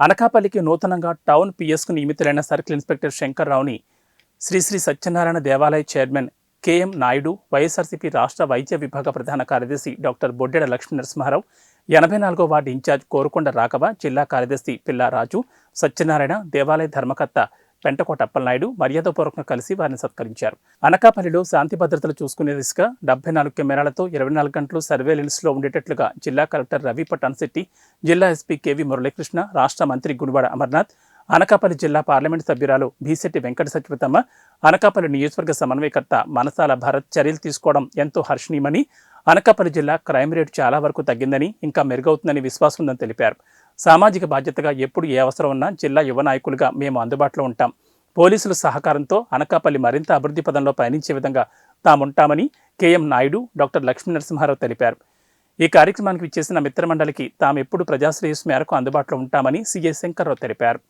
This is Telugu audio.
అనకాపల్లికి నూతనంగా టౌన్ పిఎస్కు నియమితులైన సర్కిల్ ఇన్స్పెక్టర్ శంకర్రావుని శ్రీ శ్రీ సత్యనారాయణ దేవాలయ చైర్మన్ కెఎం నాయుడు వైఎస్ఆర్సీపీ రాష్ట్ర వైద్య విభాగ ప్రధాన కార్యదర్శి డాక్టర్ బొడ్డెడ లక్ష్మీ నరసింహారావు ఎనభై నాలుగో వార్డు ఇన్ఛార్జ్ కోరుకొండ రాఘవ జిల్లా కార్యదర్శి పిల్లారాజు సత్యనారాయణ దేవాలయ ధర్మకర్త పెంటకోట అప్పలనాయుడు మర్యాదపూర్వకంగా కలిసి వారిని సత్కరించారు. అనకాపల్లిలో శాంతి భద్రతలు చూసుకునే దిశగా డెబ్బై నాలుగు కెమెరాలతో ఇరవై నాలుగు గంటలు సర్వేలెన్స్లో ఉండేటట్లుగా జిల్లా కలెక్టర్ రవి పటాన్శెట్టి జిల్లా ఎస్పీ కేవీ మురళీకృష్ణ రాష్ట్ర మంత్రి గుడివాడ అమర్నాథ్ అనకాపల్లి జిల్లా పార్లమెంటు సభ్యురాలు భీశెట్టి వెంకట సత్యవతమ్మ అనకాపల్లి నియోజకవర్గ సమన్వయకర్త మనసాల భరత్ చర్యలు తీసుకోవడం ఎంతో హర్షణీయమని అనకాపల్లి జిల్లా క్రైమ్ రేటు చాలా వరకు తగ్గిందని ఇంకా మెరుగవుతుందని విశ్వాసం ఉందని తెలిపారు. సామాజిక బాధ్యతగా ఎప్పుడు ఏ అవసరం ఉన్నా జిల్లా యువ నాయకులుగా మేము అందుబాటులో ఉంటాం. పోలీసుల సహకారంతో అనకాపల్లి మరింత అభివృద్ధి పదంలో పయనించే విధంగా తాముంటామని కేఎం నాయుడు డాక్టర్ లక్ష్మీ నరసింహారావు తెలిపారు. ఈ కార్యక్రమానికి విచ్చేసిన మిత్రమండలికి తాము ఎప్పుడు ప్రజాశ్రేయస్ మేరకు అందుబాటులో ఉంటామని సిఐ శంకర్రావు తెలిపారు.